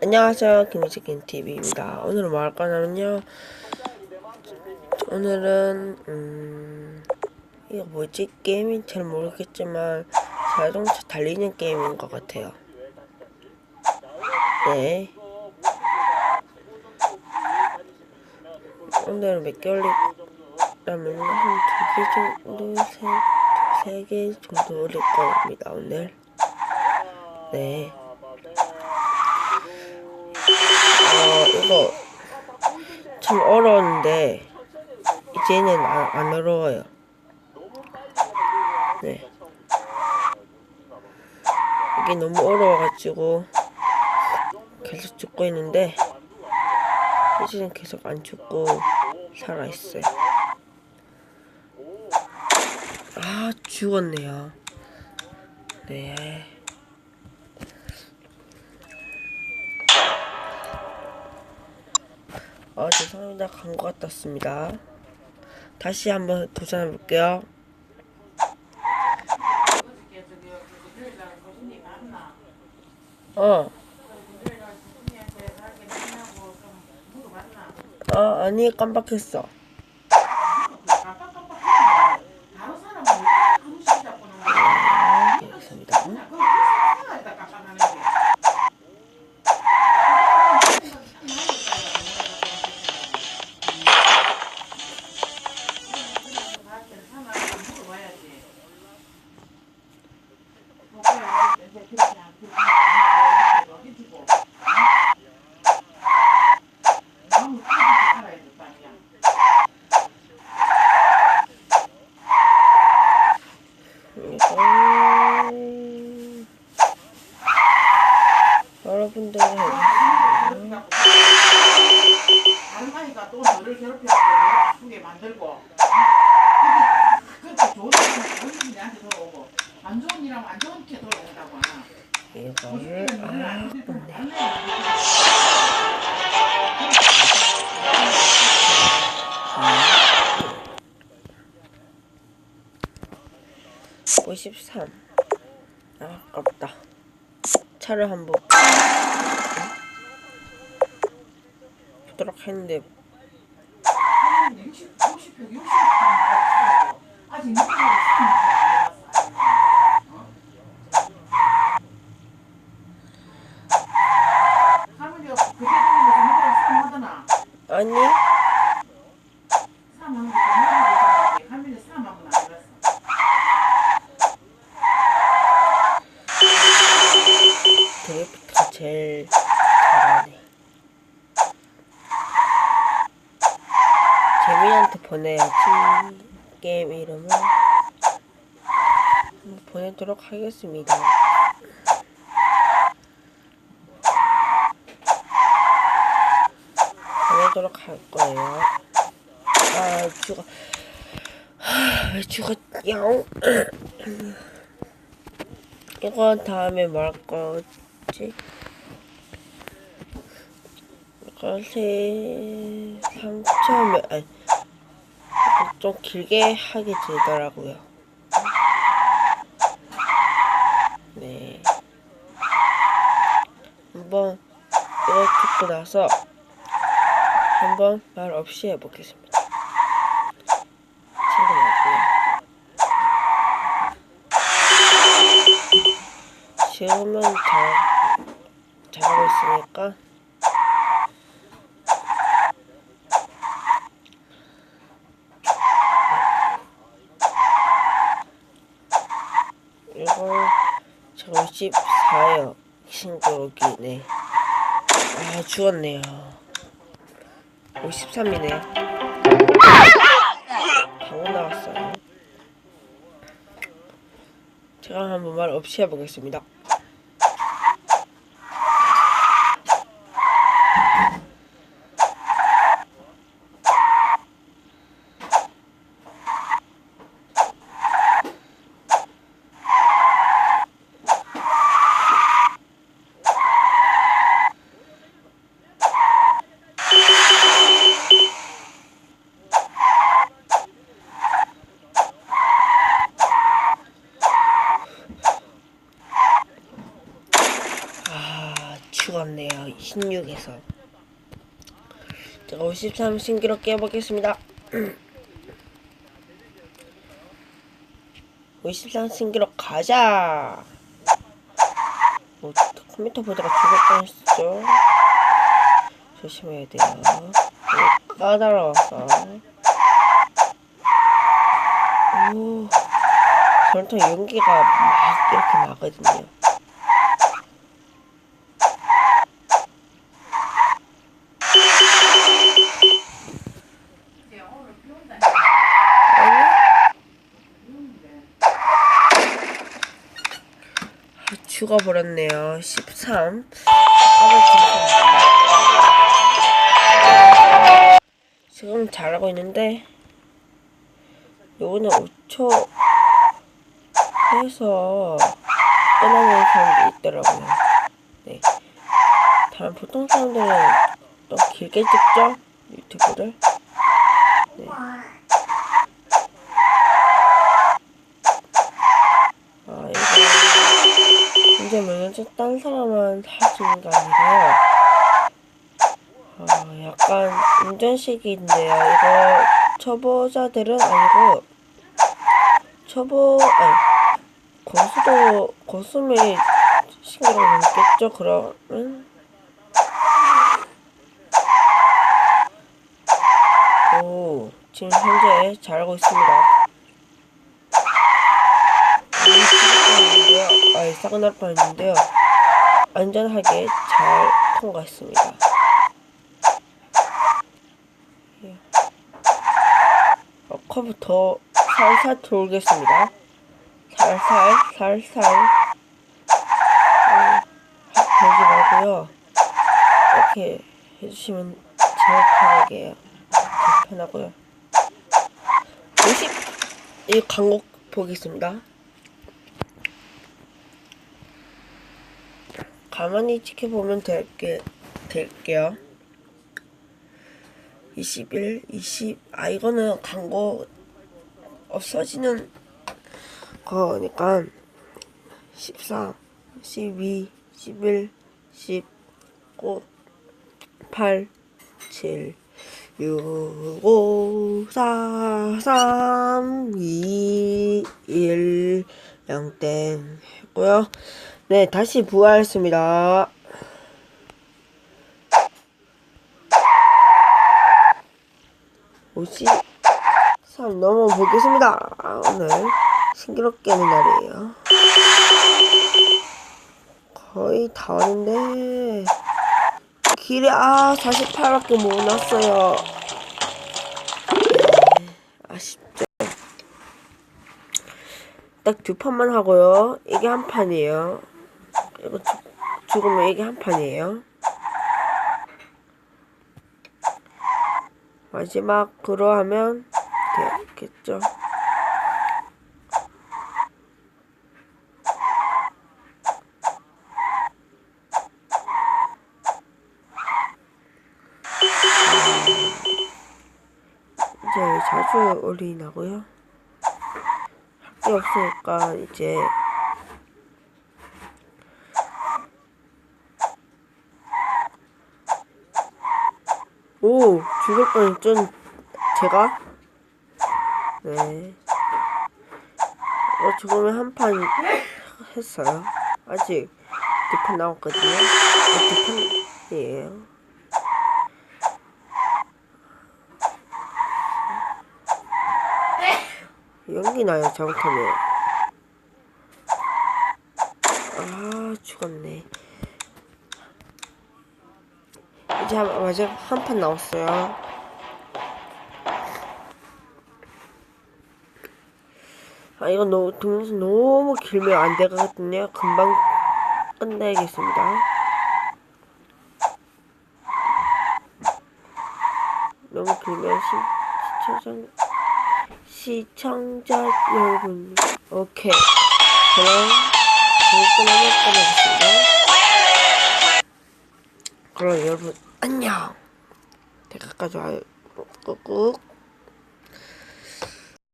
안녕하세요 김치킨 TV입니다. 오늘은 뭐 할 거냐면요. 오늘은 음 이거 뭐지 게임인 잘 모르겠지만 자동차 달리는 게임인 것 같아요. 네. 오늘은 몇 개월이라면 한 두 개 정도 세개 정도 올릴 겁니다 오늘. 네. 어, 이거 참 어려운데 이제는 안, 안 어려워요. 네. 이게 너무 어려워가지고 계속 죽고 있는데 이제는 계속 안 죽고 살아있어요. 아 죽었네요. 네. 아 죄송합니다 광고 같았습니다. 다시 한번 도전해 볼게요. 어. 아 아니 깜빡했어 이거를 아 네. 오십삼. 아, 아깝다. 차를 한번 보도록 했는데. 60, 60표, 60표 아직 6표 할머니가 그게 되면서 누구랑 싸움하더나 들었어 드리프트가 제일 잘하네. 재민이한테 보내야지. 게임 이름을. 보내도록 하겠습니다 보내도록 할 거예요 아 죽어 하, 왜 죽었냐 이거 다음에 뭐할 거지? 세 상처면 아니 좀 길게 하게 되더라고요. 네. 한번 듣고 나서 한번 말 없이 해보겠습니다. 친구하고요. 지금은 잘 잘하고 있으니까 이거 저 54요 신고기네 아 죽었네요 53이네. 방금 나왔어요. 제가 한번 말 없이 해보겠습니다 죽었네요. 16에서. 제가 53 신기록 깨보겠습니다. 53 신기록 가자! 뭐, 컴퓨터 보다가 죽을 뻔했죠? 조심해야 돼요. 까다로워서. 오, 전통 연기가 막 이렇게 나거든요. 이제 오늘 비 온다. 아니, 비 오는데. 죽어버렸네요. 13. 지금 잘하고 있는데, 요거는 5초 해서 끝나는 사람도 있더라고요. 네. 다른 보통 사람들은 또 길게 찍죠? 유튜브를. 네. 아, 이거. 이제 뭐냐면, 딴 사람은 할수 있는 게 아니라, 어, 약간 운전식인데요. 이거 초보자들은 아니고, 초보, 아니, 고수도, 고수면 신경을 넘겠죠, 그러면? 오, 지금 현재 잘하고 있습니다. 뻔했는데요. 아예 싸고 날 뻔했는데요. 안전하게 잘 통과했습니다. 예. 어, 더 살살 돌겠습니다. 살살, 살살. 음, 확 돌지 말고요. 이렇게 해주시면 제일 편하게요. 제일 편하고요. 50! 이 광고 보겠습니다. 가만히 지켜보면 될게, 될게요. 21, 20. 아, 이거는 광고 없어지는 거니까 14, 12, 11, 19, 8, 7, 6, 5, 4, 3, 2, 1, 0땡 했고요. 네, 다시 부활했습니다. 오십 삼 넘어 보겠습니다. 오늘 신기롭게 하는 날이에요. 거의 다 왔는데 길에 아 48밖에 못 났어요. 네, 아쉽죠. 딱 두 판만 하고요. 이게 한 판이에요. 이거 죽, 죽으면 이게 한 판이에요. 마지막으로 하면 되겠죠. 이제 자주 올리나고요. 할게 없으니까 이제 오 죽을 뻔했죠 제가? 네. 어, 죽으면 한판 했어요. 아직 두판 남았거든요. 네, 두 판이에요. 연기 나요 잘못하면. 아 죽었네 이제 한- 마지막 한 판 남았어요. 아 이거 너무 동영상 너무 길면 안 되거든요. 금방 끝내겠습니다. 너무 길면 시, 시청자 시청자 여러분 오케이 그럼 재밌게 끝내겠습니다. 그럼 여러분 안녕. 대가까지 와요. 꾹꾹.